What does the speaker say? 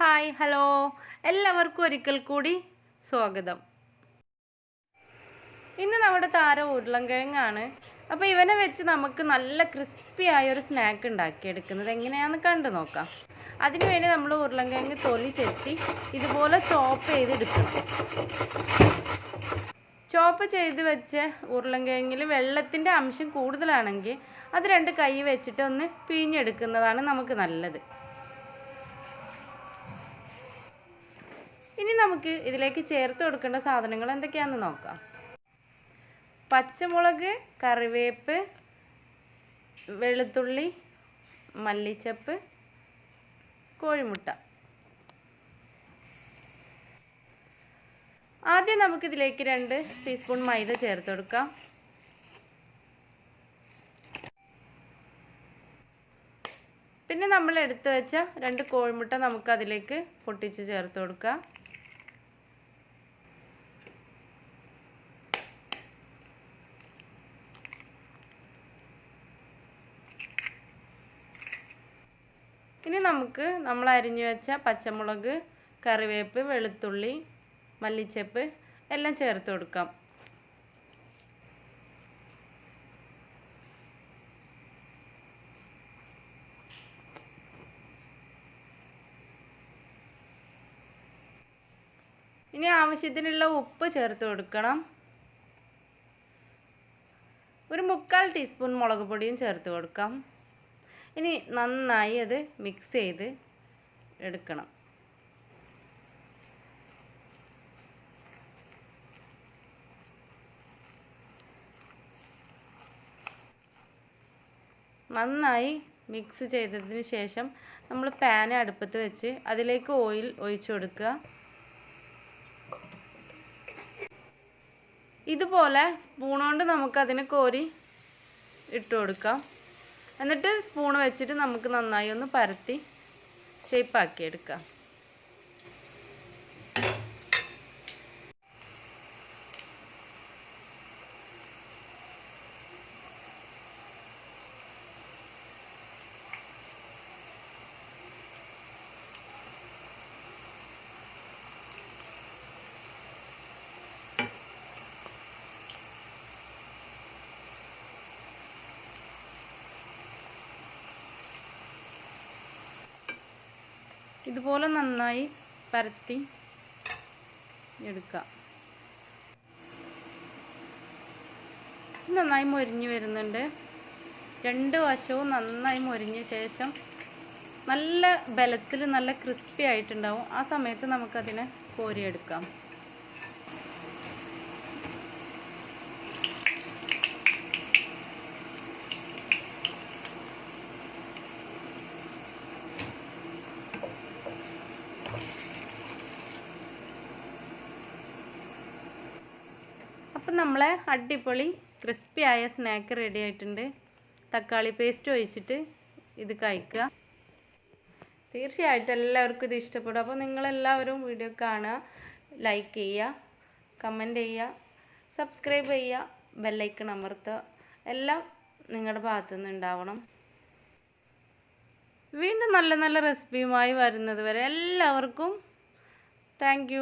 Hi hello. എല്ലാവർക്കും ഒരിക്കൽ കൂടി സ്വാഗതം. ഇന്ന് നമ്മുടെ താരം ഉരുളൻകിഴങ്ങാണ്. അപ്പോൾ ഇവനെ വെച്ച് നമുക്ക് നല്ല ക്രിസ്പി ആയ ഒരു സ്നാക്ക് ഉണ്ടാക്കിയെടുക്കുന്നത് എങ്ങനെയാണെന്ന് കണ്ടു നോക്കാം. അതിനുവേണ്ടി നമ്മൾ ഉരുളൻകിഴങ്ങ് തൊലി ചെത്തി ഇതുപോലെ ചോപ്പ് ചെയ്തെടുക്കണം. ചോപ്പ് ചെയ്ത് വെച്ച ഉരുളൻകിഴങ്ങിൽ വെള്ളത്തിന്റെ അംശം കൂടുതലാണെങ്കിൽ അത് രണ്ട് കൈ വെച്ചിട്ട് ഒന്ന് പിഴിഞ്ഞെടുക്കുന്നതാണ് നമുക്ക് നല്ലത്. ഇനി നമുക്ക് ഇതിലേക്ക് ചേർത്ത് കൊടുക്കേണ്ട സാധനങ്ങൾ എന്തൊക്കെയാണെന്ന് നോക്കാം. പച്ചമുളക് കറിവേപ്പ് വെളുത്തുള്ളി മല്ലിച്ചപ്പ് കോഴിമുട്ട. ആദ്യം നമുക്കിതിലേക്ക് രണ്ട് ടീസ്പൂൺ മൈദ ചേർത്ത് കൊടുക്കാം. പിന്നെ നമ്മൾ എടുത്തു വെച്ച രണ്ട് കോഴിമുട്ട നമുക്കതിലേക്ക് പൊട്ടിച്ച് ചേർത്ത് കൊടുക്കാം. ഇനി നമുക്ക് നമ്മൾ അരിഞ്ഞു വെച്ച പച്ചമുളക് കറിവേപ്പ് വെളുത്തുള്ളി മല്ലിച്ചപ്പ് എല്ലാം ചേർത്ത് കൊടുക്കാം. ഇനി ആവശ്യത്തിനുള്ള ഉപ്പ് ചേർത്ത് കൊടുക്കണം. ഒരു മുക്കാൽ ടീസ്പൂൺ മുളക് പൊടിയും ചേർത്ത് കൊടുക്കാം. ഇനി നന്നായി അത് മിക്സ് ചെയ്ത് എടുക്കണം. നന്നായി മിക്സ് ചെയ്തതിന് ശേഷം നമ്മൾ പാൻ അടുപ്പത്ത് വെച്ച് അതിലേക്ക് ഓയിൽ ഒഴിച്ചു കൊടുക്കുക. ഇതുപോലെ സ്പൂണുകൊണ്ട് നമുക്കതിനെ കോരി ഇട്ട് കൊടുക്കാം. എന്നിട്ട് സ്പൂൺ വെച്ചിട്ട് നമുക്ക് നന്നായി ഒന്ന് പരത്തി ഷേപ്പാക്കി എടുക്കാം. ഇതുപോലെ നന്നായി പരത്തി എടുക്കുക നന്നായി മൊരിഞ്ഞ് വരുന്നുണ്ട്. രണ്ട് വശവും നന്നായി മൊരിഞ്ഞ ശേഷം നല്ല ബലത്തിൽ നല്ല ക്രിസ്പി ആയിട്ടുണ്ടാവും. ആ സമയത്ത് നമുക്കതിനെ കോരിയെടുക്കാം. അപ്പം നമ്മളെ അടിപൊളി ക്രിസ്പി ആയ സ്നാക്ക് റെഡി ആയിട്ടുണ്ട്. തക്കാളി പേസ്റ്റ് ഒഴിച്ചിട്ട് ഇത് കഴിക്കുക. തീർച്ചയായിട്ടും എല്ലാവർക്കും ഇത് ഇഷ്ടപ്പെടും. അപ്പോൾ നിങ്ങളെല്ലാവരും വീഡിയോ കാണുക ലൈക്ക് ചെയ്യുക കമന്റ് ചെയ്യുക സബ്സ്ക്രൈബ് ചെയ്യുക ബെല്ലൈക്കൺ അമർത്തുക. എല്ലാം നിങ്ങളുടെ ഭാഗത്തു നിന്ന് ഉണ്ടാവണം. വീണ്ടും നല്ല നല്ല റെസിപ്പിയുമായി വരുന്നത് വരെ എല്ലാവർക്കും താങ്ക്